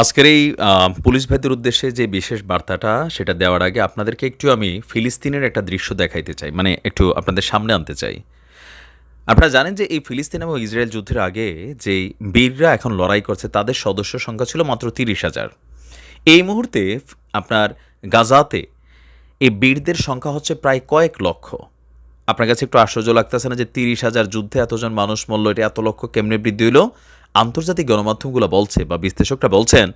আজকের এই পুলিশ ভাইদের উদ্দেশ্যে যে বিশেষ বার্তাটা সেটা দেওয়ার আগে আপনাদেরকে একটু আমি ফিলিস্তিনের একটা দৃশ্য দেখাইতে চাই মানে একটু আপনাদের সামনে আনতে চাই। আপনারা জানেন যে এই ফিলিস্তিন এবং ইসরায়েল যুদ্ধের আগে যে বীররা এখন লড়াই করছে, তাদের সদস্য সংখ্যা ছিল মাত্র তিরিশ হাজার। এই মুহূর্তে আপনার গাজাতে এই বীরদের সংখ্যা হচ্ছে প্রায় কয়েক লক্ষ। আপনার কাছে একটু আশ্চর্য লাগতেছে না যে তিরিশ হাজার যুদ্ধে এতজন মানুষ মরল, এটা এত লক্ষ কেমনে বৃদ্ধি হলো আন্তর্জাতিক গণমাধ্যমগুলো বলছে বা বিশ্লেষকরা বলছেন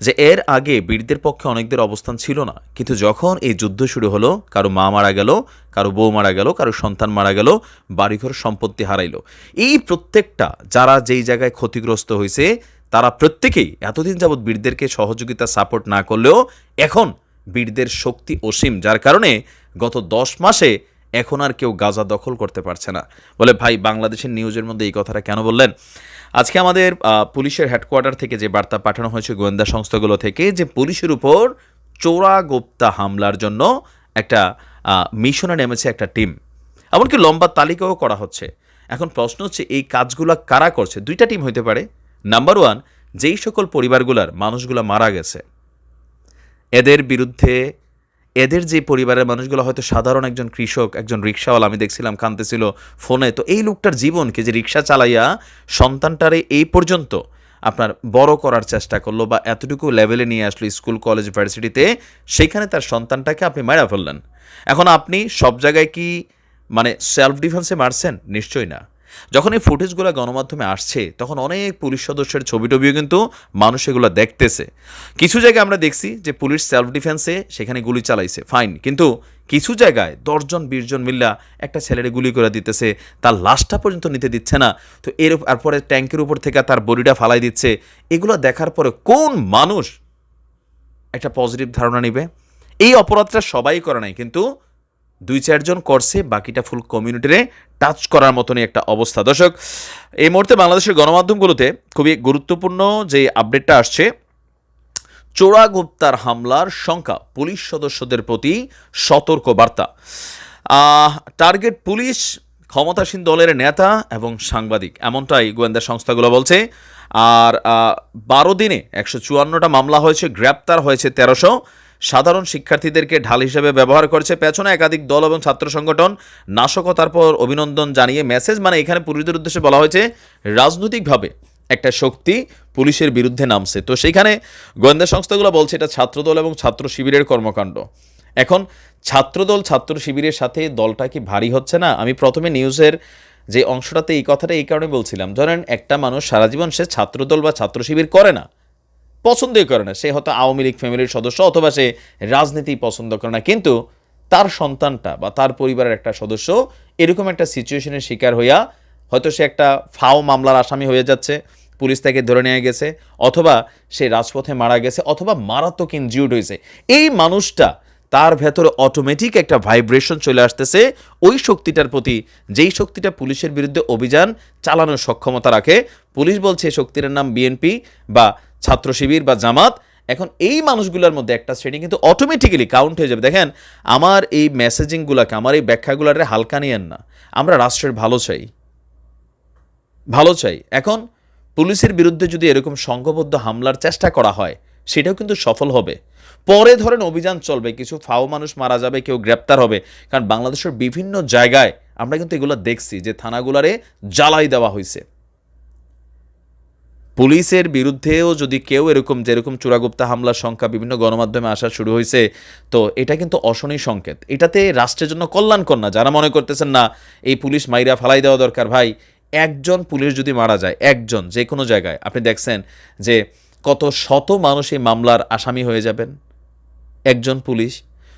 যে এর আগে বীরদের পক্ষে অনেকদের অবস্থান ছিল না। কিন্তু যখন এই যুদ্ধ শুরু হলো, কারও মা মারা গেল, কারও বউ মারা গেল, কারও সন্তান মারা গেল, বাড়িঘর সম্পত্তি হারাইলো। এই প্রত্যেকটা যারা যেই জায়গায় ক্ষতিগ্রস্ত হয়েছে, তারা প্রত্যেকেই এতদিন যাবৎ বীরদেরকে সহযোগিতা, সাপোর্ট না করলেও এখন বীরদের শক্তি অসীম, যার কারণে গত দশ মাসে এখন আর কেউ গাজা দখল করতে পারছে না। বলে ভাই, বাংলাদেশের নিউজের মধ্যে এই কথাটা কেন বললেন? আজকে আমাদের পুলিশের হেডকোয়ার্টার থেকে যে বার্তা পাঠানো হয়েছে গোয়েন্দা সংস্থাগুলো থেকে যে পুলিশের উপর চোরা গোপ্তা হামলার জন্য একটা মিশনে নেমেছে একটা টিম। এমনকি লম্বা তালিকাও করা হচ্ছে। এখন প্রশ্ন হচ্ছে, এই কাজগুলো কারা করছে? দুইটা টিম হইতে পারে। নাম্বার ওয়ান যেই সকল পরিবারগুলার মানুষগুলো মারা গেছে, এদের বিরুদ্ধে এদের যে পরিবারের মানুষগুলো হয়তো সাধারণ একজন কৃষক, একজন রিক্সাওয়ালা, আমি দেখছিলাম কানতেছিল ফোনে। তো এই লোকটার জীবনকে যে রিক্সা চালাইয়া সন্তানটারে এই পর্যন্ত আপনার বড় করার চেষ্টা করল বা এতটুকু লেভেলে নিয়ে আসলো স্কুল, কলেজ, ভার্সিটিতে, সেখানে তার সন্তানটাকে আপনি মারা ফেললেন। এখন আপনি সব জায়গায় কি মানে সেলফ ডিফেন্সে মারছেন? নিশ্চয়ই না। যখন এই ফুটেজগুলো গণমাধ্যমে আসছে, তখন অনেক পুলিশ সদস্যের ছবি টবিও কিন্তু মানুষ এগুলো দেখতেছে। কিছু জায়গায় আমরা দেখছি যে পুলিশ সেলফ ডিফেন্সে সেখানে গুলি চালাইছে ফাইন কিন্তু কিছু জায়গায় দশজন, বিশজন মিল্লা একটা ছেলেরে গুলি করে দিতেছে, তার লাশটা পর্যন্ত নিতে দিচ্ছে না। তো এর তারপরে ট্যাঙ্কের উপর থেকে তার বডিটা ফালাই দিচ্ছে। এগুলো দেখার পরে কোন মানুষ একটা পজিটিভ ধারণা নেবে? এই অপরাধটা সবাই করে নাই, কিন্তু দুই চারজন করছে, বাকিটা ফুল কমিউনিটিরে টাচ করার মতনই একটা অবস্থা। দর্শক, এই মুহূর্তে বাংলাদেশের গণমাধ্যমগুলোতে খুবই গুরুত্বপূর্ণ যে আপডেটটা আসছে, চোরা গুপ্তার হামলার সংখ্যা পুলিশ সদস্যদের প্রতি সতর্ক বার্তা টার্গেট পুলিশ, ক্ষমতাসীন দলের নেতা এবং সাংবাদিক, এমনটাই গোয়েন্দা সংস্থাগুলো বলছে। আর বারো দিনে একশো চুয়ান্নটা মামলা হয়েছে, গ্রেপ্তার হয়েছে তেরোশো। সাধারণ শিক্ষার্থীদেরকে ঢাল হিসেবে ব্যবহার করছে। পেছনে একাধিক দল এবং ছাত্র সংগঠন নাশকতার পর অভিনন্দন জানিয়ে মেসেজ মানে এখানে পুলিশদের উদ্দেশ্যে বলা হয়েছে, রাজনৈতিকভাবে একটা শক্তি পুলিশের বিরুদ্ধে নামছে। তো সেখানে গোয়েন্দা সংস্থাগুলো বলছে, এটা ছাত্রদল এবং ছাত্র শিবিরের কর্মকাণ্ড। এখন ছাত্রদল, ছাত্র শিবিরের সাথে দলটা কি ভারী হচ্ছে না? আমি প্রথমে নিউজের যে অংশটাতে এই কথাটা এই কারণে বলছিলাম। ধরেন একটা মানুষ সারা জীবন সে ছাত্রদল বা ছাত্র শিবির করে না। পছন্দই করে না। সে হয়তো আওয়ামী লীগ ফ্যামিলির সদস্য অথবা সে রাজনীতি পছন্দ করে না। কিন্তু তার সন্তানটা বা তার পরিবারের একটা সদস্য এরকম একটা সিচুয়েশনের শিকার হইয়া হয়তো সে একটা ফাও মামলার আসামি হয়ে যাচ্ছে, পুলিশ তাকে ধরে নিয়ে গেছে অথবা সে রাজপথে মারা গেছে অথবা মারাত্মক ইনজিউড হয়েছে। এই মানুষটা তার ভেতরে অটোমেটিক একটা ভাইব্রেশন চলে আসতেছে। ওই শক্তিটার প্রতি যেই শক্তিটা পুলিশের বিরুদ্ধে অভিযান চালানোর সক্ষমতা রাখে। পুলিশ বলছে শক্তির নাম বিএনপি বা ছাত্র শিবির বা জামাত, এখন এই মানুষগুলোর মধ্যে একটা শ্রেণি কিন্তু অটোমেটিক্যালি কাউন্ট হয়ে যাবে। দেখেন, আমার এই মেসেজিংগুলোকে আমার এই ব্যাখ্যাগুলোরে হালকা নিয়েন না। আমরা রাষ্ট্রের ভালো চাই। ভালো চাই। এখন পুলিশের বিরুদ্ধে যদি এরকম সংঘবদ্ধ হামলার চেষ্টা করা হয়, সেটাও কিন্তু সফল হবে। পরে ধরেন অভিযান চলবে, কিছু ফাও মানুষ মারা যাবে, কেউ গ্রেপ্তার হবে। কারণ বাংলাদেশের বিভিন্ন জায়গায় আমরা কিন্তু এগুলো দেখছি যে থানাগুলারে জ্বালাই দেওয়া হয়েছে পুলিশের বিরুদ্ধেও যদি কেউ এরকম, যেরকম চূড়াগুপ্তা হামলার সংখ্যা বিভিন্ন গণমাধ্যমে আসা শুরু হয়েছে, তো এটা কিন্তু অশনি সংকেত। এটাতে রাষ্ট্রের জন্য কল্যাণকর না, যারা মনে করতেছেন না, এই পুলিশ মাইরা ফালাই দেওয়া দরকার, ভাই, একজন পুলিশ যদি মারা যায়, একজন, যে কোনো জায়গায়, আপনি দেখছেন যে কত শত মানুষ এই মামলার আসামি হয়ে যাবেন, একজন পুলিশ।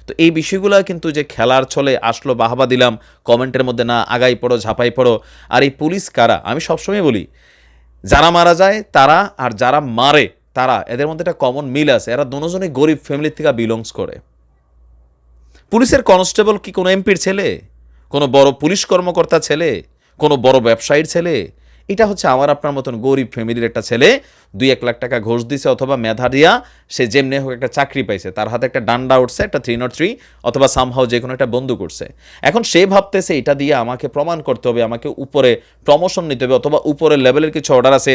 তো এই বিষয়গুলো কিন্তু যে খেলার ছলে আসলো, বাহাবা দিলাম, কমেন্টের মধ্যে না, আগাই পড়ো, ঝাঁপাই পড়ো, আর এই পুলিশ কারা? আমি সবসময় বলি যারা মারা যায়, তারা আর যারা মারে, তারা, এদের মধ্যে একটা কমন মিল আছে। এরা দুজনই গরিব ফ্যামিলি থেকে বিলংস করে। পুলিশের কনস্টেবল কি কোনো এমপির ছেলে? কোনো বড় পুলিশ কর্মকর্তা ছেলে? কোনো বড় ব্যবসায়ীর ছেলে? এটা হচ্ছে আমার আপনার মতন গরিব ফ্যামিলির একটা ছেলে, দুই এক লাখ টাকা ঘোষ দিছে অথবা মেধা দিয়া, সে যেমনি হোক একটা চাকরি পাইছে, তার হাতে একটা ডান্ডা উঠছে, একটা থ্রি নট থ্রি অথবা সামহাও যে কোনো একটা বন্ধু করছে। এখন সে ভাবতেছে এটা দিয়ে আমাকে প্রমাণ করতে হবে, আমাকে উপরে প্রমোশন নিতে হবে, অথবা উপরের লেভেলের কিছু অর্ডার আছে,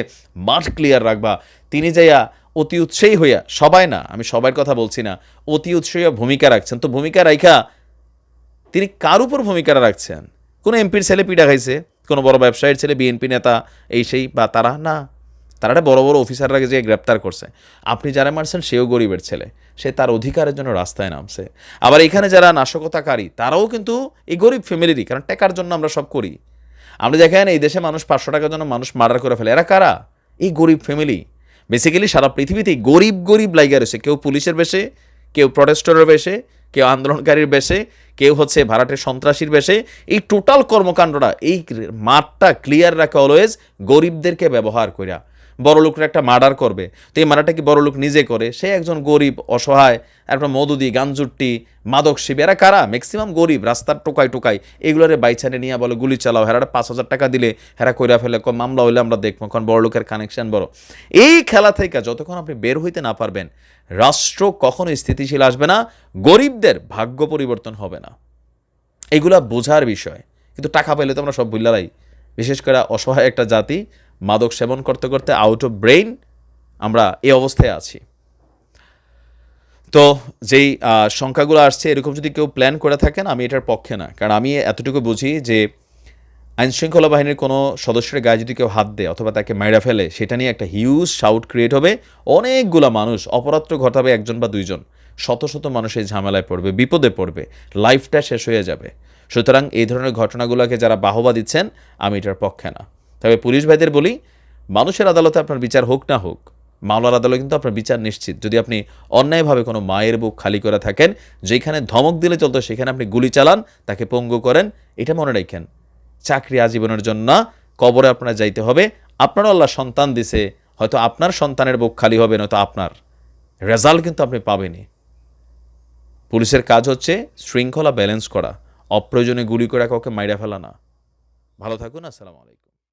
মাঠ ক্লিয়ার রাখবা। তিনি যাইয়া অতি উৎসাহী হইয়া, সবাই না, আমি সবার কথা বলছি না, অতি উৎসাহী ভূমিকা রাখছেন। তো ভূমিকা রাখা তিনি কার উপর ভূমিকাটা রাখছেন? কোনো এমপির ছেলে পিঠা খাইছে? কোনো বড় ব্যবসায়ীর ছেলে, বিএনপি নেতা, এই সেই বা তারা, না। তারা একটা বড় বড় অফিসাররা যে গ্রেপ্তার করছে। আপনি যারা মারছেন, সেও গরিবের ছেলে। সে তার অধিকারের জন্য রাস্তায় নামছে। আবার এখানে যারা নাশকতাকারী, তারাও কিন্তু এই গরিব ফ্যামিলিরই, কারণ টাকার জন্য আমরা সব করি। আপনি দেখেন, এই দেশে মানুষ পাঁচশো টাকার জন্য মানুষ মার্ডার করে ফেলে। এরা কারা? এই গরিব ফ্যামিলি। বেসিক্যালি সারা পৃথিবীতেই গরিব গরিব লাইগা রয়েছে কেউ পুলিশের বেশে, কেউ প্রটেস্টরের বেশে, কেউ আন্দোলনকারীর বেশে কেউ হচ্ছে ভাড়াটের সন্ত্রাসীর বেশে। এই টোটাল কর্মকাণ্ডটা, এই মাঠটা ক্লিয়ার রাখে অলওয়েজ গরিবদেরকে ব্যবহার করিয়া বড় লোকরা একটা মার্ডার করবে। তো এই মার্ডারটা কি বড় লোক নিজে করে? সে একজন গরিব, অসহায় একটা মধুদি গাঞ্জুট্টি, মাদক শিব এরা কারা? ম্যাক্সিমাম গরিব, রাস্তার টোকাই টোকাই এগুলোরে বাইচানে নিয়ে বলে, গুলি চালাও হেরাটা পাঁচ হাজার টাকা দিলে হেরা কইরা ফেলে, কম মামলা হইলে আমরা দেখব কারণ বড় লোকের কানেকশন বড়। এই খেলা থেকে যতক্ষণ আপনি বের হইতে না পারবেন, রাষ্ট্র কখনো স্থিতিশীল আসবে না, গরিবদের ভাগ্য পরিবর্তন হবে না। এগুলা বোঝার বিষয়। কিন্তু টাকা পাইলে তো আমরা সব ভুল্লারাই বিশেষ করে অসহায় একটা জাতি মাদক সেবন করতে করতে আউট অফ ব্রেইন আমরা এই অবস্থায় আছি। তো যেই সংখ্যাগুলো আসছে, এরকম যদি কেউ প্ল্যান করে থাকেন, আমি এটার পক্ষে না। কারণ আমি এতটুকু বুঝি যে আইনশৃঙ্খলা বাহিনীর কোনো সদস্যের গায়ে যদি কেউ হাত দেয় অথবা তাকে মাইরা ফেলে, সেটা নিয়ে একটা হিউজ শাউট ক্রিয়েট হবে। অনেকগুলা মানুষ, অপরাধ ঘটাবে একজন বা দুইজন। শত শত মানুষ এই ঝামেলায় পড়বে, বিপদে পড়বে লাইফটা শেষ হয়ে যাবে। সুতরাং এই ধরনের ঘটনাগুলোকে যারা বাহবা দিচ্ছেন, আমি এটার পক্ষে না। তবে পুলিশ ভাইদের বলি, মানুষের আদালতে আপনার বিচার হোক না হোক, মামলার আদালতে কিন্তু আপনার বিচার নিশ্চিত। যদি আপনি অন্যায়ভাবে কোনো মায়ের বুক খালি করে থাকেন, যেখানে ধমক দিলে চলতো, সেখানে আপনি গুলি চালান, তাকে পঙ্গু করেন, এটা মনে রাখেন। চাকরি আজীবনের জন্য কবরে আপনার যাইতে হবে, আপনারও আল্লাহ সন্তান দিছে, হয়তো আপনার সন্তানের বুক খালি হবে, নয়তো আপনার। রেজাল্ট কিন্তু আপনি পাবেনই। পুলিশের কাজ হচ্ছে শৃঙ্খলা ব্যালেন্স করা, অপ্রয়োজনে গুলি করে কাউকে মাইরা ফেলা না। ভালো থাকুন, আসসালামু আলাইকুম।